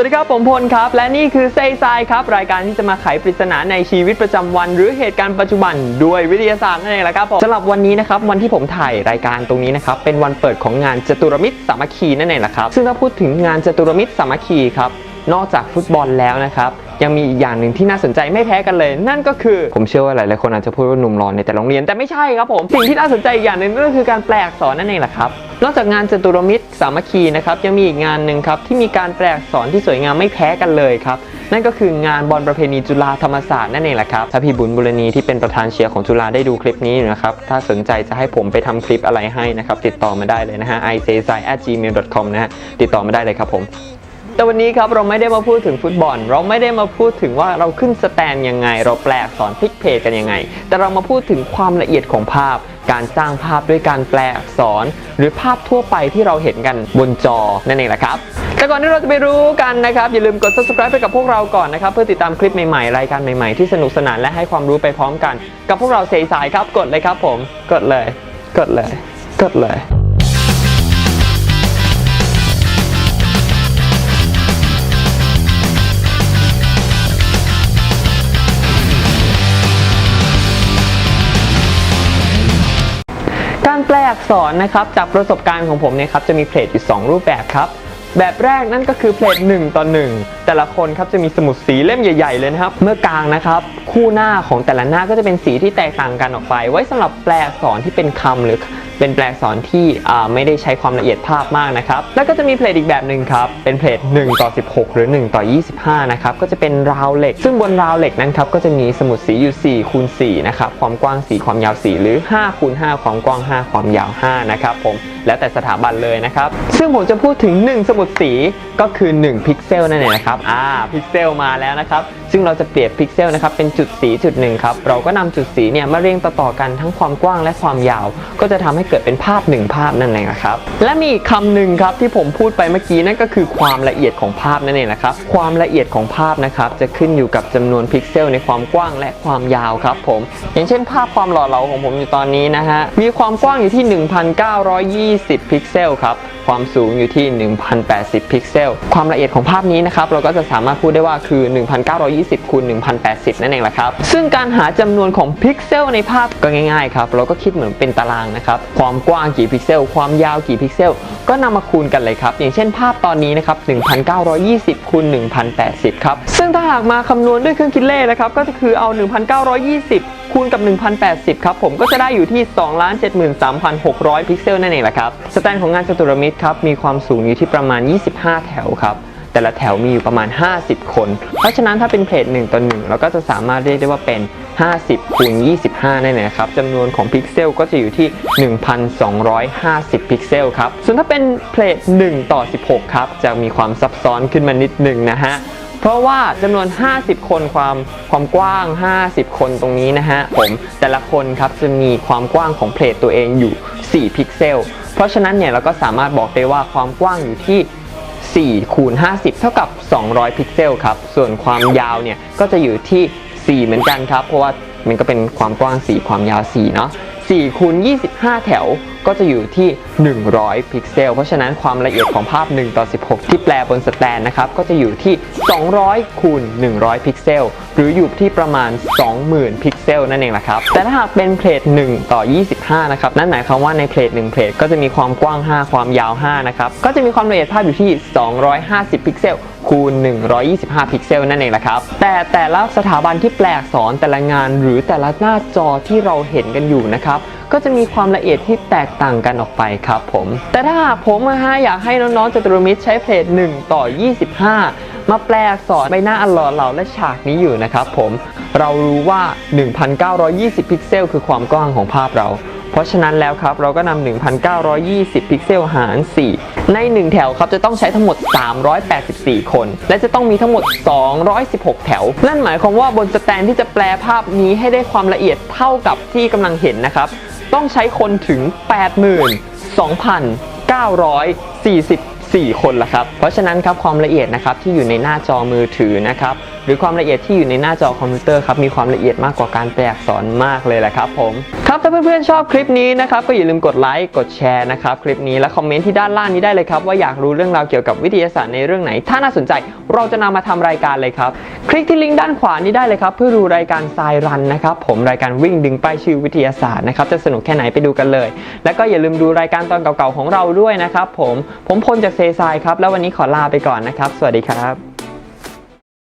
วัสดีครับ ผมพลครับ และนี่คือเซซายครับ รายการที่จะมาไขปริศนาในชีวิตประจำวัน หรือเหตุการณ์ปัจจุบันด้วยวิทยาศาสตร์นั่นเองแหละครับผมสำหรับวันนี้นะครับวันที่ผมถ่ายรายการตรงนี้นะครับเป็นวันเปิดของงานจตุรมิตรสามัคคีนั่นเองแหละครับซึ่งถ้าพูดถึงงานจตุรมิตรสามัคคีครับนอกจากฟุตบอลแล้วนะครับ ยังมีอีกอย่างหนึ่งที่น่าสนใจไม่แพ้กันเลย นั่นก็คือผมเชื่อว่าหลายๆคนอาจจะพูดว่าหนุ่มรอนในแต่โรงเรียนแต่ไม่ใช่ครับผมสิ่งที่น่าสนใจอีกอย่างหนึ่งก็คือการแปลอักษรนั่นเองแหละครับนอกจากงานจตุรมิตรสามัคคีนะครับยังมีอีกงานหนึ่งครับที่มีการแปลอักษรที่สวยงามไม่แพ้กันเลยครับนั่นก็คืองานบอลประเพณีจุฬาธรรมศาสตร์นั่นเองแหละครับถ้าพี่บุญบุรณีที่เป็นประธานเชียร์ของจุฬาได้ดูคลิปนี้นะครับถ้าสนใจจะให้ผมไปทำคลิปอะไรให้นะครับติดต่อมาได้เลยนะฮะ i c s i gmail com นะฮะติดต่อมาได้เลยครับผม แต่วันนี้ครับเราไม่ได้มาพูดถึงฟุตบอล เราไม่ได้มาพูดถึงว่าเราขึ้นสแตนยังไง เราแปลอักษรพลิกเพจกันยังไง แต่เรามาพูดถึงความละเอียดของภาพ การสร้างภาพด้วยการแปลอักษร หรือภาพทั่วไปที่เราเห็นกันบนจอนั่นเองแหละครับแต่ก่อนที่เราจะไปรู้กันนะครับ อย่าลืมกด subscribe ไปกับพวกเราก่อนนะครับ เพื่อติดตามคลิปใหม่ๆ รายการใหม่ๆ ที่สนุกสนานและให้ความรู้ไปพร้อมกัน กับพวกเราเซสายครับกดเลยครับผม กดเลย กดเลย กดเลยานแปลอักษรนะครับจากประสบการณ์ของผมเนี่ยครับจะมีเพลทอยู่ 2 รูปแบบครับ แบบแรกนั่นก็คือเพลท1ต่อ1 แต่ละคนครับจะมีสมุดสีเล่มใหญ่ๆเลยนะครับ เมื่อกลางนะครับคู่หน้าของแต่ละหน้าก็จะเป็นสีที่แตกต่างกันออกไป ไว้สำหรับแปลอักษรที่เป็นคำหรือ เป็นแปลอักษรที่ไม่ได้ใช้ความละเอียดภาพมากนะครับแล้วก็จะมีเพลทอีกแบบหนึ่งครับเป็นเพลท1ต่อ16 หรือ 1 ต่อ 25 นะครับก็จะเป็นราวเหล็ก ซึ่งบนราวเหล็กนั้นครับก็จะมีสมุดสีอยู่4คูณ4นะครับความกว้าง 4 ความยาว 4 หรือ5คูณ5ความกว้าง 5 ความยาว 5 นะครับผมแล้วแต่สถาบันเลยนะครับ ซึ่งผมจะพูดถึง 1 สมุดสีก็คือ 1 พิกเซลนั่นเองนะครับอ่าพิกเซลมาแล้วนะครับซึ่งเราจะเปรียบพิกเซลนะครับเป็นจุดสีจุดหนึ่งครับเราก็นำจุดสีเนี่ยมาเรียงต่อๆกันทั้งความกว้างและความยาว ก็จะทำให้เกิดเป็นภาพหนึ่งภาพนั่นเองนะครับ และมีคำหนึ่งครับที่ผมพูดไปเมื่อกี้นั่นก็คือความละเอียดของภาพนั่นเองนะครับ ความละเอียดของภาพนะครับจะขึ้นอยู่กับจำนวนพิกเซลในความกว้างและความยาวครับผม อย่างเช่น ภาพความหล่อเหลาของผมอยู่ตอนนี้นะฮะมีความกว้างอยู่ที่ 1920 พิกเซลครับ ความสูงอยู่ที่ 1080 พิกเซล ความละเอียดของภาพนี้นะครับ เราก็จะสามารถพูดได้ว่าคือ 1920คูณ1080 นั่นเองแหละครับ ซึ่งการหาจำนวนของพิกเซลในภาพก็ง่ายๆครับ เราก็คิดเหมือนเป็นตารางนะครับ ความกว้างกี่พิกเซล ความยาวกี่พิกเซล ก็นำมาคูณกันเลยครับ อย่างเช่นภาพตอนนี้นะครับ 1920คูณ1080 ครับ ซึ่งถ้าหากมาคำนวณด้วยเครื่องคิดเลขนะครับ ก็จะคือเอา 1920 คูณกับ 1080 ครับผมก็จะได้อยู่ที่ 273,600 พิกเซลนั่นเองแหละครับสแตนของงานจัตุรมิตรครับมีความสูงอยู่ที่ประมาณ 25 แถวครับแต่ละแถวมีอยู่ประมาณ 50 คน เพราะฉะนั้นถ้าเป็นเพจ1ต่อ1เราก็จะสามารถเรียกได้ว่าเป็น 50คูณ25นั่นเองนะครับจำนวนของพิกเซลก็จะอยู่ที่ 1,250 พิกเซลครับ ส่วนถ้าเป็นเพจ1ต่อ 16 ครับ จะมีความซับซ้อนขึ้นมานิดหนึงนะฮะ เพราะว่าจำนวน 50 คนความความกว้าง 50 คนตรงนี้นะฮะผมแต่ละคนครับจะมีความกว้างของเพลทตัวเองอยู่ 4 พิกเซล เพราะฉะนั้นเนี่ยเราก็สามารถบอกได้ว่าความกว้างอยู่ที่4คูณ50 เท่ากับ 200 พิกเซลครับ ส่วนความยาวเนี่ยก็จะอยู่ที่ 4 เหมือนกันครับ เพราะว่ามันก็เป็นความกว้าง 4 ความยาว 4 เนาะ4คูณ25 แถวก็จะอยู่ที่ 100 พิกเซล เพราะฉะนั้นความละเอียดของภาพ 1 ต่อ 16 ที่แปลบนสแตนนะครับ ก็จะอยู่ที่ 200 คูณ 100 พิกเซล หรืออยู่ที่ประมาณ 20,000 พิกเซลนั่นเองละครับ แต่ถ้าหากเป็นเพลท1ต่อ 25 นะครับ นั่นหมายความว่าในเพลท1เพลทก็จะมีความกว้าง 5 ความยาว 5 นะครับ ก็จะมีความละเอียดภาพอยู่ที่ 250 พิกเซลคูณ 125 พิกเซลนั่นเองละครับ แต่แต่ละสถาบันที่แปลอักษรแต่ละงานหรือแต่ละหน้าจอที่เราเห็นกันอยู่นะครับ ก็จะมีความละเอียดที่แตกต่างกันออกไปครับผม แต่ถ้าหากผมนะฮะอยากให้น้องๆจตุรมิตรใช้เพลท1 ต่อ 25 มาแปลอักษรใบหน้าอันหล่อเหลาและฉากนี้อยู่นะครับผมเรารู้ว่า 1,920 พิกเซล คือความกว้างของภาพเรา เพราะฉะนั้นแล้วครับเราก็นำ1,920 พิกเซลหาร 4 ใน 1 แถวครับจะต้องใช้ทั้งหมด 384 คน และจะต้องมีทั้งหมด 216 แถว นั่นหมายความว่าบนสแตนที่จะแปลภาพนี้ให้ได้ความละเอียดเท่ากับที่กำลังเห็นนะครับ ต้องใช้คนถึง 82,944คนละครับ เพราะฉะนั้นครับความละเอียดนะครับที่อยู่ในหน้าจอมือถือนะครับหรือความละเอียดที่อยู่ในหน้าจอคอมพิวเตอร์ครับมีความละเอียดมากกว่าการแปลอักษรมากเลยแหละครับผมครับถ้าเพื่อนๆชอบคลิปนี้นะครับก็อย่าลืมกดไลค์กดแชร์นะครับคลิปนี้และคอมเมนต์ที่ด้านล่างนี้ได้เลยครับว่าอยากรู้เรื่องราวเกี่ยวกับวิทยาศาสตร์ในเรื่องไหน ถ้าน่าสนใจเราจะนำมาทำรายการเลยครับคลิกที่ลิงก์ด้านขวานี้ได้เลยครับเพื่อดูรายการทรายรันนะครับผมรายการวิ่งดึงป้ายชื่อวิทยาศาสตร์นะครับจะสนุกแค่ไหนไปดูกันเลย แล้วก็อย่าลืมดูรายการตอนเก่าๆของเราด้วยนะครับผมผมพลจากเซซายครับแล้ววันนี้ขอลาไปก่อนนะครับ สวัสดีครับ